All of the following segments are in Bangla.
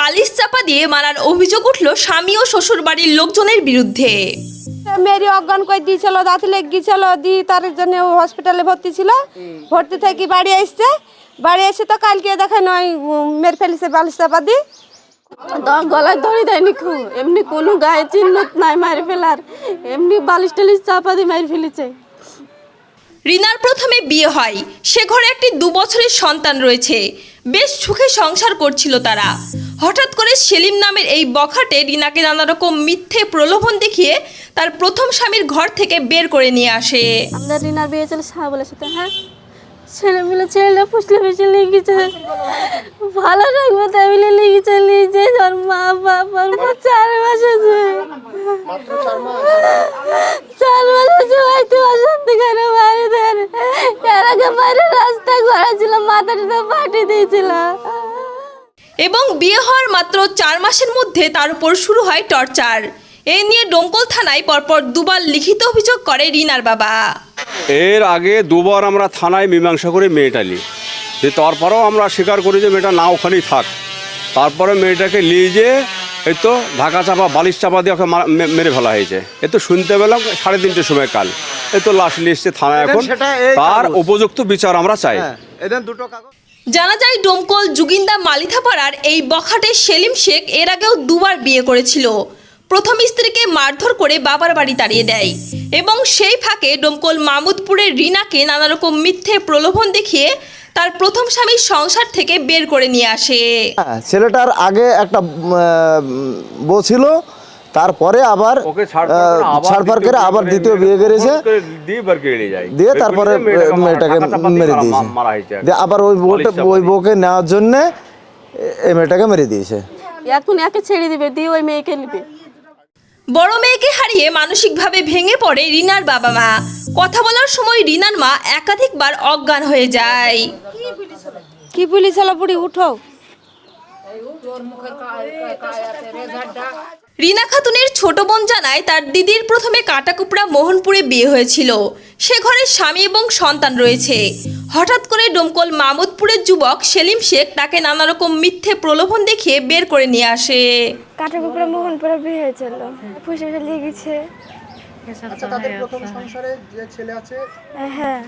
বালিশ চাপা দিয়ে মারার অভিযোগ উঠল স্বামী ও শ্বশুর বাড়ির লোকজনের বিরুদ্ধে। মেরি অজ্ঞান করে দিয়েছিল দাঁত লেগ গিয়েছিল দি তার জন্য হসপিটালে ভর্তি ছিল। ভর্তি থেকে বাড়ি আসছে। বাড়ি এসে তো কালকে দেখেন ওই উম, মেরে ফেলেছে বালিশ চাপা দি দ- গলায় ধরে দেয়নি খুব। এমনি কোনো গায়ে চিহ্ন নাই মারি ফেলার। এমনি বালিশ টালিশ চাপা দিয়ে মারি ফেলেছে। রিনার প্রথমে বিয়ে হয়। সে ঘরে একটি দু বছরের সন্তান রয়েছে। বেশ সুখে সংসার করছিল তারা। হঠাৎ করে সেলিম নামের এই বখাটে রিনাকে নানা রকম মিথ্যে প্রলোভন দেখিয়ে তার প্রথম স্বামীর ঘর থেকে বের করে নিয়ে আসে। আমাদের রিনার বিয়ে চলে সাহা বলে সাথে হ্যাঁ? ছেলে মিলে ছেলে ফুসলে ফুসলে লেগেছে ভালো রাখব তাই মিলে লেগেছে নিজে ওর মা বাবার মা চার মাস আছে। চার মাস? আছে হয়তো অশান্তি করে মারি দেন এর আগে বাইরে রাস্তায় ঘোরা ছিল মাথাটা পাঠিয়ে দিয়েছিল এবং বিয়ে হওয়ার মাত্র চার মাসের মধ্যে তার উপর শুরু হয় টর্চার। এই নিয়ে ডোমকল থানায় পরপর দুবার লিখিত অভিযোগ করে রিনার বাবা। এর আগে দুবার আমরা থানায় মীমাংসা করে মেয়েটা নিই যে তারপরেও আমরা স্বীকার করি যে মেয়েটা না ওখানেই থাক। তারপরে মেয়েটাকে নিয়ে যেয়ে এই তো ঢাকা চাপা বালিশ চাপা দিয়ে ওকে মারা- মেরে ফেলা হয়েছে। এ তো শুনতে পেলাম সাড়ে তিনটের সময় কাল। এই তো লাশ নিয়ে এসছে থানায় এখন। তার উপযুক্ত বিচার আমরা চাই। হ্যাঁ এদের দুটো কাগজ। জানা যায়, ডোমকল জুগিন্দা মালিথাপাড়ার এই বখাটে সেলিম শেখ এর আগেও দুবার বিয়ে করেছিল। প্রথম স্ত্রীকে মারধর করে বাবার বাড়ি তাড়িয়ে দেয় এবং সেই ফাঁকে ডোমকল মামুদপুরের রিনাকে নানা রকম মিথ্যে প্রলোভন দেখিয়ে তার প্রথম স্বামীর সংসার থেকে বের করে নিয়ে আসে। হ্যাঁ ছেলেটার আগে একটা বউ ছিল তারপরে আবার ওকে ছাড় আহ, ছাড়পাড় করে আবার দ্বিতীয় বিয়ে করেছে। দিয়ে তারপরে মেয়েটাকে মেরে দিয়েছে। দিয়ে আবার ওই বউটা ওই বউকে নেওয়ার জন্যে এই মেয়েটাকে মেরে দিয়েছে। এখন একে ছেড়ে দিবে দিয়ে ওই মেয়েকে নিবে। বড় মেয়েকে হারিয়ে মানসিকভাবে ভেঙে পড়ে রিনার বাবা মা। কথা বলার সময় রিনার মা একাধিকবার অজ্ঞান হয়ে যায়। কি পুলিশ বুড়ি উঠো। রিনা খাতুনের ছোট বোন জানায় তার দিদির প্রথমে কাটাকুপড়া মোহনপুরে বিয়ে হয়েছিল। সে ঘরে স্বামী এবং সন্তান রয়েছে। হঠাৎ করে ডোমকল মামুদপুরের যুবক সেলিম শেখ তাকে নানা রকম মিথ্যে প্রলোভন দেখিয়ে বের করে নিয়ে আসে। কাটাকুপুরে মোহনপুরে বিয়ে হয়েছিল। ফুসে ফুসে লেগেছে আচ্ছা তাদের প্রথম সংসারে যে ছেলে আছে? হ্যাঁ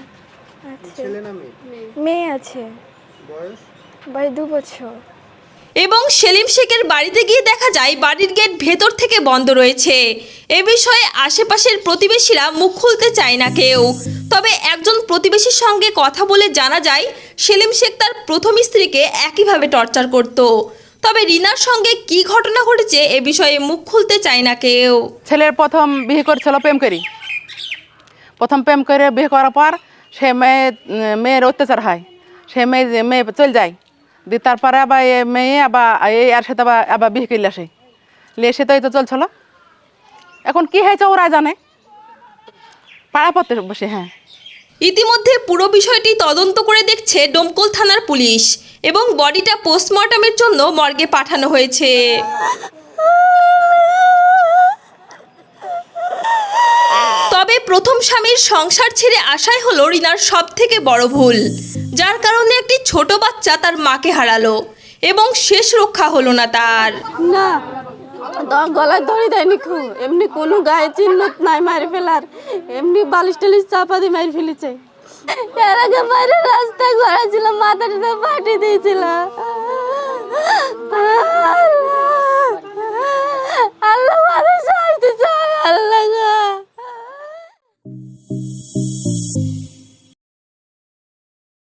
ছেলে না মেয়ে? মেয়ে আছে। বয়স? বয়স দু বছর। এবং সেলিম শেখের বাড়িতে গিয়ে দেখা যায় বাড়ির গেট ভেতর থেকে বন্ধ রয়েছে। এ বিষয়ে আশেপাশের প্রতিবেশীরা মুখ খুলতে চায় না কেউ। তবে একজন প্রতিবেশীর সঙ্গে কথা বলে জানা যায়, সেলিম শেখ তার প্রথম স্ত্রীকে একইভাবে টর্চার করত। তবে রিনার সঙ্গে কি ঘটনা ঘটেছে এ বিষয়ে মুখ খুলতে চায় না কেউ। ছেলের প্রথম বিয়ে করেছিল প্রেম করি। প্রথম প্রেম করে বিয়ে করার পর সে মেয়ে মেয়ের অত্যাচার হয়। সে মেয়ে মেয়ে চলে যায়। দিয়ে তারপরে আবার এ মেয়ে আবার এই আর সাথে আবার আবার বিয়ে করলে আসে। লিয়ে সে তো এই তো চলছিল। এখন কি হয়েছে ওরা জানে? পাড়া পড়তে বসে হ্যাঁ। ইতিমধ্যে পুরো বিষয়টি তদন্ত করে দেখছে ডোমকল থানার পুলিশ এবং বডিটা পোস্টমর্টমের জন্য মর্গে পাঠানো হয়েছে তবে প্রথম স্বামীর সংসার ছেড়ে আসাই হলো রিনার সব থেকে বড় ভুল। যার কারণে একটি ছোট বাচ্চা তার মাকে হারালো এবং শেষ রক্ষা হলো না তার। না গলায় ধরে দেয়নি খুব। এমনি কোনো গায়ে চিহ্ন নাই মারি ফেলার। এমনি বালিশ টালিশ চাপা দিয়ে মারি ফেলেছে। এর আগে বাইরে রাস্তায় ঘোরা ছিল মাথাটা পাঠিয়ে দিয়েছিল।